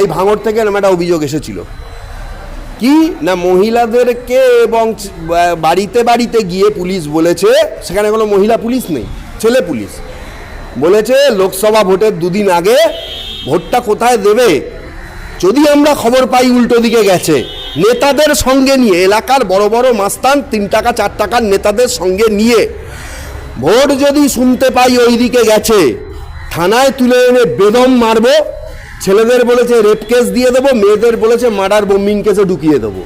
এই ভাঙড় থেকে এরম একটা অভিযোগ এসেছিল। কি? না, মহিলাদেরকে এবং বাড়িতে বাড়িতে গিয়ে পুলিশ বলেছে, সেখানে কোনো মহিলা পুলিশ নেই, ছেলে পুলিশ। বলেছে, লোকসভা ভোটের দুদিন আগে ভোটটা কোথায় দেবে? যদি আমরা খবর পাই উল্টো দিকে গেছে, নেতাদের সঙ্গে নিয়ে, এলাকার বড় বড় মাস্তান, তিন টাকা, চার টাকার নেতাদের সঙ্গে নিয়ে, ভোট যদি শুনতে পাই ওই দিকে গেছে, থানায় তুলে এনে বেদম মারবো ছেলেদের বলেছে রেপ কেস দিয়ে দেবো, মেয়েদের বলেছে মার্ডার বোম্বিং কেসে ঢুকিয়ে দেবো।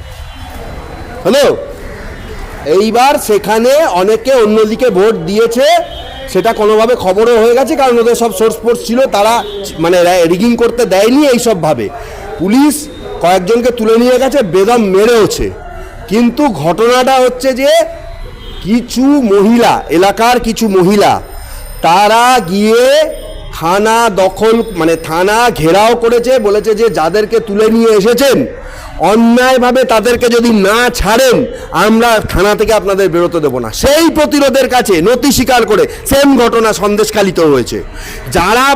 হ্যালো এইবার সেখানে অনেকে অন্যদিকে ভোট দিয়েছে, সেটা কোনোভাবে খবরও হয়ে গেছে, কারণ ওদের সব সোর্স ফোর্স ছিল, তারা মানে রিগিং করতে দেয়নি এইসবভাবে। পুলিশ কয়েকজনকে তুলে নিয়ে গেছে, বেদম মেরেওছে। কিন্তু ঘটনাটা হচ্ছে যে, কিছু মহিলা, এলাকার কিছু মহিলা, তারা গিয়ে থানা দখল মানে থানা ঘেরাও করেছে, বলেছে যে যাদেরকে তুলে নিয়ে এসেছেন, অন্যায়ভাবে তাদেরকে যদি না ছাড়েন, আমরা থানা থেকে আপনাদের বেরোতে দেবো না। সেই প্রতিরোধের কাছে নথি স্বীকার করে সেম ঘটনা সন্দেশকালিত হয়েছে। যারা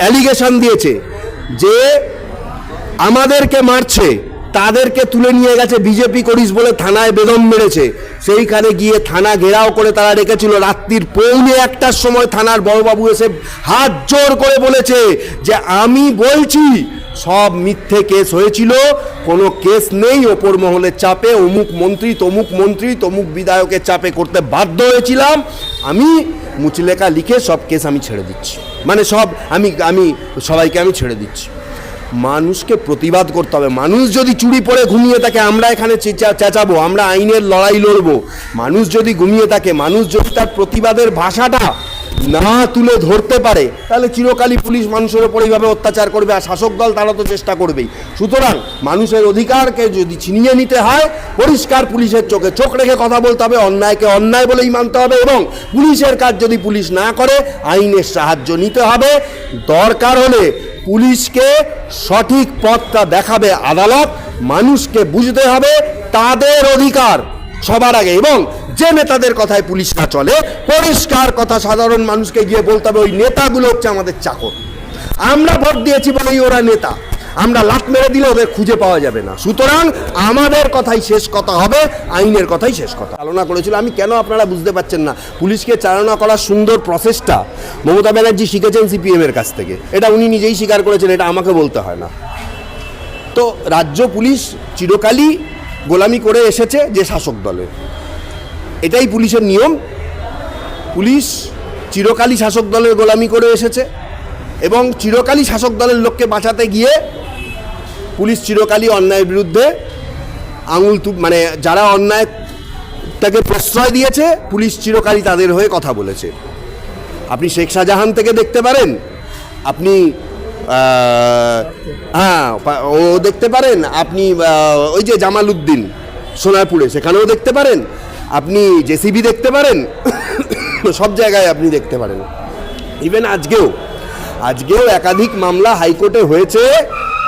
অ্যালিগেশন দিয়েছে যে আমাদেরকে মারছে তাদেরকে তুলে নিয়ে গেছে বিজেপি করিস বলে থানায় বেদম মেরেছে। সেইখানে গিয়ে থানা ঘেরাও করে তারা রেখেছিল। রাত্রির পৌনে একটার সময় থানার বড়বাবু এসে হাত জোর করে বলেছে যে, আমি বলছি, সব মিথ্যে কেস হয়েছিল, কোনো কেস নেই, ওপর মহলের চাপে, অমুক মন্ত্রী, তমুক মন্ত্রী, তমুক বিধায়কের চাপে করতে বাধ্য হয়েছিলাম। আমি মুচলেখা লিখে সব কেস আমি ছেড়ে দিচ্ছি। মানে সব, আমি আমি সবাইকে আমি ছেড়ে দিচ্ছি। মানুষকে প্রতিবাদ করতে হবে। মানুষ যদি চুরি পরে ঘুমিয়ে থাকে, আমরা এখানে চেঁচা- চেঁচাবো, আমরা আইনের লড়াই লড়বো। মানুষ যদি ঘুমিয়ে থাকে, মানুষ যদি তার প্রতিবাদের ভাষাটা না তুলে ধরতে পারে, তাহলে চিরকালই পুলিশ মানুষের ওপর এইভাবে অত্যাচার করবে আর শাসক দল তারা তো চেষ্টা করবেই। সুতরাং মানুষের অধিকারকে যদি ছিনিয়ে নিতে হয়, পরিষ্কার পুলিশের চোখে চোখ রেখে কথা বলতে হবে, অন্যায়কে অন্যায় বলেই মানতে হবে এবং পুলিশের কাজ যদি পুলিশ না করে, আইনের সাহায্য নিতে হবে। দরকার হলে পুলিশকে সঠিক পথটা দেখাবে আদালত, মানুষকে বুঝতে হবে, তাদের অধিকার। সবার আগে। এবং যে নেতাদের কথায় পুলিশ না চলে, পরিষ্কার কথা সাধারণ মানুষকে গিয়ে বলতে হবে, ওই নেতাগুলো হচ্ছে আমাদের চাকর। আমরা ভোট দিয়েছি বলেই ওরা নেতা। আমরা লাট মেরে দিলে ওদের খুঁজে পাওয়া যাবে না। সুতরাং আমাদের কথাই শেষ কথা হবে, আইনের কথাই শেষ কথা। চালনা করেছিল, আমি কেন আপনারা বুঝতে পারছেন না? পুলিশকে চালনা করার সুন্দর প্রসেসটা মমতা ব্যানার্জি শিখেছেন সিপিএম এর কাছ থেকে। এটা উনি নিজেই স্বীকার করেছেন, এটা আমাকে বলতে হয় না। তো রাজ্য পুলিশ চিরকালই গোলামি করে এসেছে যে শাসক দলের। এটাই পুলিশের নিয়ম। পুলিশ চিরকালই শাসক দলের গোলামি করে এসেছে এবং চিরকালই শাসক দলের লোককে বাঁচাতে গিয়ে পুলিশ চিরকালই অন্যায়ের বিরুদ্ধে আঙুল তু মানে যারা অন্যায় তাকে প্রশ্রয় দিয়েছে, পুলিশ চিরকালই তাদের হয়ে কথা বলেছে। আপনি শেখ শাহজাহান থেকে দেখতে পারেন, আপনি হ্যাঁ ও দেখতে পারেন, আপনি ওই যে জামাল উদ্দিন সোনারপুরে, সেখানেও দেখতে পারেন। আপনি জেসিবি দেখতে পারেন, সব জায়গায় আপনি দেখতে পারেন। ইভেন আজকেও আজকেও একাধিক মামলা হাইকোর্টে হয়েছে,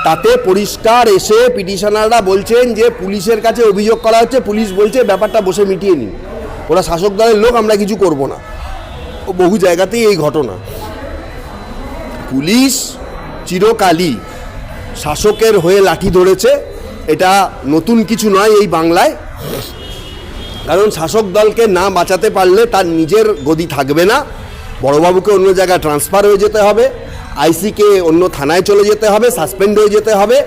তাতে পরিষ্কার এসে পিটিশনাররা বলছেন যে পুলিশের কাছে অভিযোগ করা হচ্ছে, পুলিশ বলছে ব্যাপারটা বসে মিটিয়ে নিন। ওরা শাসক দলের লোক, আমরা কিছু করব না। বহু জায়গাতেই এই ঘটনা। পুলিশ চিরকালই শাসকের হয়ে লাঠি ধরেছে। এটা নতুন কিছু নয় এই বাংলায়। কারণ শাসক দলকে না বাঁচাতে পারলে তার নিজের গদি থাকবে না। বড়বাবুকে অন্য জায়গায় ট্রান্সফার হয়ে যেতে হবে। আইসিকে অন্য থানায় চলে যেতে হবে সাসপেন্ড হয়ে যেতে হবে।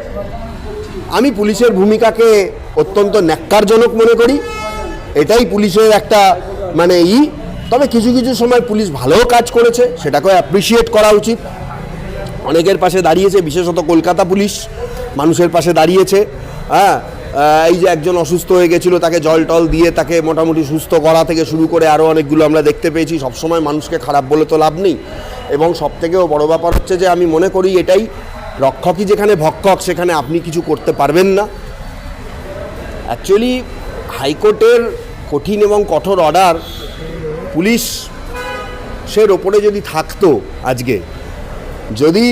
আমি পুলিশের ভূমিকাকে অত্যন্ত ন্যাক্কারজনক মনে করি। এটাই পুলিশের একটা মানে ই। তবে কিছু কিছু সময় পুলিশ ভালোও কাজ করেছে, সেটাকেও অ্যাপ্রিসিয়েট করা উচিত। অনেকের পাশে দাঁড়িয়েছে, বিশেষত কলকাতা পুলিশ, মানুষের পাশে দাঁড়িয়েছে। হ্যাঁ এই যে একজন অসুস্থ হয়ে গেছিল, তাকে জল টল দিয়ে তাকে মোটামুটি সুস্থ করা থেকে শুরু করে আরও অনেকগুলো আমরা দেখতে পেয়েছি। সবসময় মানুষকে খারাপ বলে তো লাভ নেই। এবং সব থেকেও বড় ব্যাপার হচ্ছে যে, আমি মনে করি এটাই, রক্ষকই যেখানে ভক্ষক, সেখানে আপনি কিছু করতে পারবেন না। অ্যাকচুয়ালি, হাইকোর্টের কঠিন এবং কঠোর অর্ডার পুলিশ সের ওপরে যদি থাকতো আজকে যদি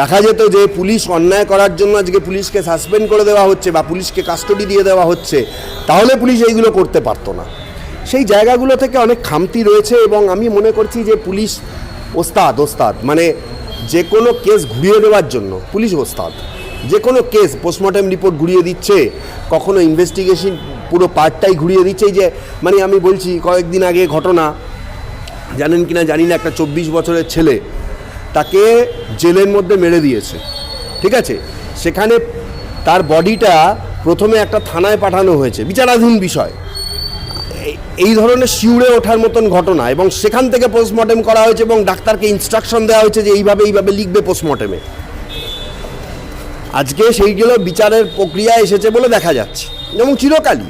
দেখা যেত যে পুলিশ অন্যায় করার জন্য আজকে পুলিশকে সাসপেন্ড করে দেওয়া হচ্ছে বা পুলিশকে কাস্টডি দিয়ে দেওয়া হচ্ছে, তাহলে পুলিশ এইগুলো করতে পারতো না। সেই জায়গাগুলো থেকে অনেক খামতি রয়েছে এবং আমি মনে করছি যে পুলিশ ওস্তাদ ওস্তাদ মানে যে কোনো কেস ঘুরিয়ে দেওয়ার জন্য, পুলিশ ওস্তাদ, যে কোনো কেস পোস্টমর্টম রিপোর্ট ঘুরিয়ে দিচ্ছে, কখনো ইনভেস্টিগেশন পুরো পার্টটাই ঘুরিয়ে দিচ্ছে যে মানে আমি বলছি কয়েকদিন আগে ঘটনা, জানেন কিনা জানি না, একটা চব্বিশ বছরের ছেলে তাকে জেলের মধ্যে মেরে দিয়েছে। ঠিক আছে? সেখানে তার বডিটা প্রথমে একটা থানায় পাঠানো হয়েছে। বিচারাধীন বিষয়। এই- ধরনের শিউড়ে ওঠার মতন ঘটনা এবং সেখান থেকে পোস্টমর্টেম করা হয়েছে এবং ডাক্তারকে ইনস্ট্রাকশন দেওয়া হয়েছে যে এইভাবে এইভাবে লিখবে পোস্টমর্টেমে আজকে সেইগুলো বিচারের প্রক্রিয়া এসেছে বলে দেখা যাচ্ছে। এবং চিরকালই।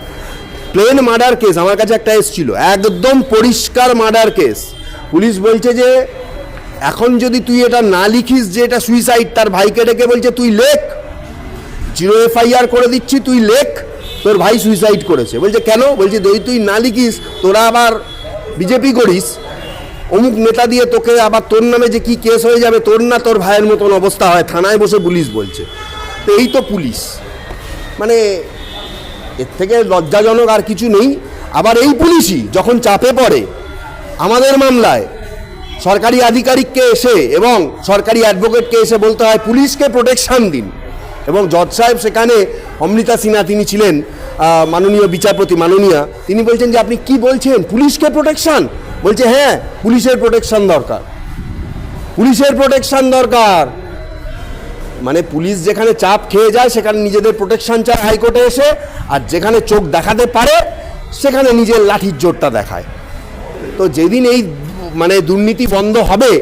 প্লেন মার্ডার কেস আমার কাছে একটা এসছিল। একদম পরিষ্কার মার্ডার কেস পুলিশ বলছে যে এখন যদি তুই এটা না লিখিস যে এটা সুইসাইড তার ভাইকে ডেকে বলছে, তুই লেখ। জিরো এফআইআর করে দিচ্ছি, তুই লেখ। তোর ভাই সুইসাইড করেছে। বলছে, কেন? বলছে, যদি তুই না লিখিস, তোরা আবার বিজেপি করিস। অমুক নেতা দিয়ে তোকে আবার তোর নামে যে কি কেস হয়ে যাবে, তোর না তোর ভাইয়ের মতন অবস্থা হয়। থানায় বসে পুলিশ বলছে। তো এই তো পুলিশ। মানে এর থেকে লজ্জাজনক আর কিছু নেই। আবার এই পুলিশই যখন চাপে পড়ে, আমাদের মামলায় সরকারি আধিকারিককে এসে এবং সরকারি অ্যাডভোকেটকে এসে বলতে হয়, পুলিশকে প্রোটেকশন দিন। এবং জজ সাহেব সেখানে অমৃতা সিনহা তিনি ছিলেন মাননীয় বিচারপতি মাননীয়া। তিনি বলছেন যে, আপনি কি বলছেন? পুলিশকে প্রোটেকশন বলছে হ্যাঁ পুলিশের প্রোটেকশন দরকার। পুলিশের প্রোটেকশন দরকার। মানে পুলিশ যেখানে চাপ খেয়ে যায়, সেখানে নিজেদের প্রোটেকশন চায় হাইকোর্টে এসে, আর যেখানে চোখ দেখাতে পারে, সেখানে নিজের লাঠির জোরটা দেখায়। তো যেদিন এই মানে দুর্নীতি বন্ধ হবে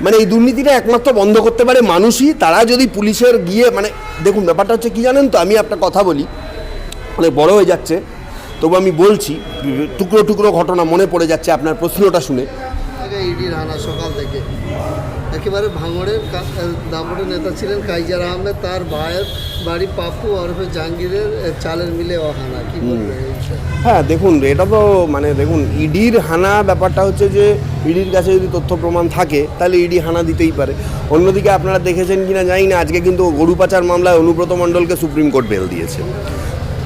মানে এই দুর্নীতিটা একমাত্র বন্ধ করতে পারে মানুষই। তারা যদি পুলিশের গিয়ে মানে দেখুন, ব্যাপারটা হচ্ছে কী জানেন তো, আমি একটা কথা বলি, অনেক বড় হয়ে যাচ্ছে, তবু আমি বলছি, টুকরো টুকরো ঘটনা মনে পড়ে যাচ্ছে আপনার প্রশ্নটা শুনে। আগে ইডির হানা সকাল থেকে। একেবারে ভাঙড়ের দাপটের নেতা ছিলেন কাইজার আহমেদ তার ভাইয়ের বাড়ি পাপু ওরফে জাহাঙ্গীরের চালের মিলে ও হানা কি? হ্যাঁ দেখুন এটা তো মানে দেখুন ইডির হানা ব্যাপারটা হচ্ছে যে ইডির কাছে যদি তথ্য প্রমাণ থাকে তাহলে ইডি হানা দিতেই পারে। অন্যদিকে আপনারা দেখেছেন কিনা জানি না আজকে কিন্তু গরু পাচার মামলায় অনুব্রত মণ্ডলকে সুপ্রিম কোর্ট বেল দিয়েছে।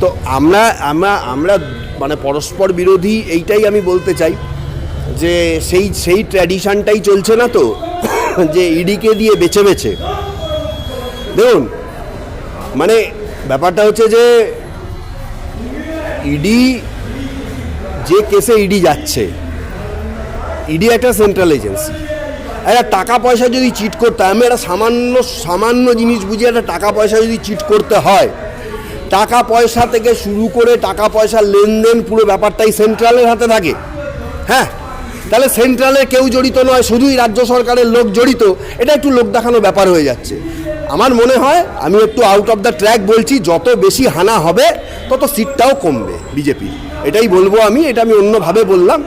তো আমরা আমরা আমরা মানে পরস্পর বিরোধী এইটাই আমি বলতে চাই। যে সেই সেই ট্র্যাডিশনটাই চলছে না তো? যে ইডিকে দিয়ে বেছে বেছে। দেখুন মানে ব্যাপারটা হচ্ছে যে ইডি যে কেসে ইডি যাচ্ছে, ইডি একটা সেন্ট্রাল এজেন্সি একটা টাকা পয়সা যদি চিট করতে আমি একটা সামান্য সামান্য জিনিস বুঝি, একটা টাকা পয়সা যদি চিট করতে হয়, টাকা পয়সা থেকে শুরু করে টাকা পয়সার লেনদেন পুরো ব্যাপারটাই সেন্ট্রালের হাতে থাকে। হ্যাঁ? তাহলে সেন্ট্রালে কেউ জড়িত নয়, শুধুই রাজ্য সরকারের লোক জড়িত। এটা একটু লোক দেখানো ব্যাপার হয়ে যাচ্ছে। আমার মনে হয়, আমি একটু আউট অফ দ্য ট্র্যাক বলছি, যত বেশি হানা হবে, তত সিটটাও কমবে বিজেপি। এটাই বলব আমি, এটা আমি অন্যভাবে বললাম।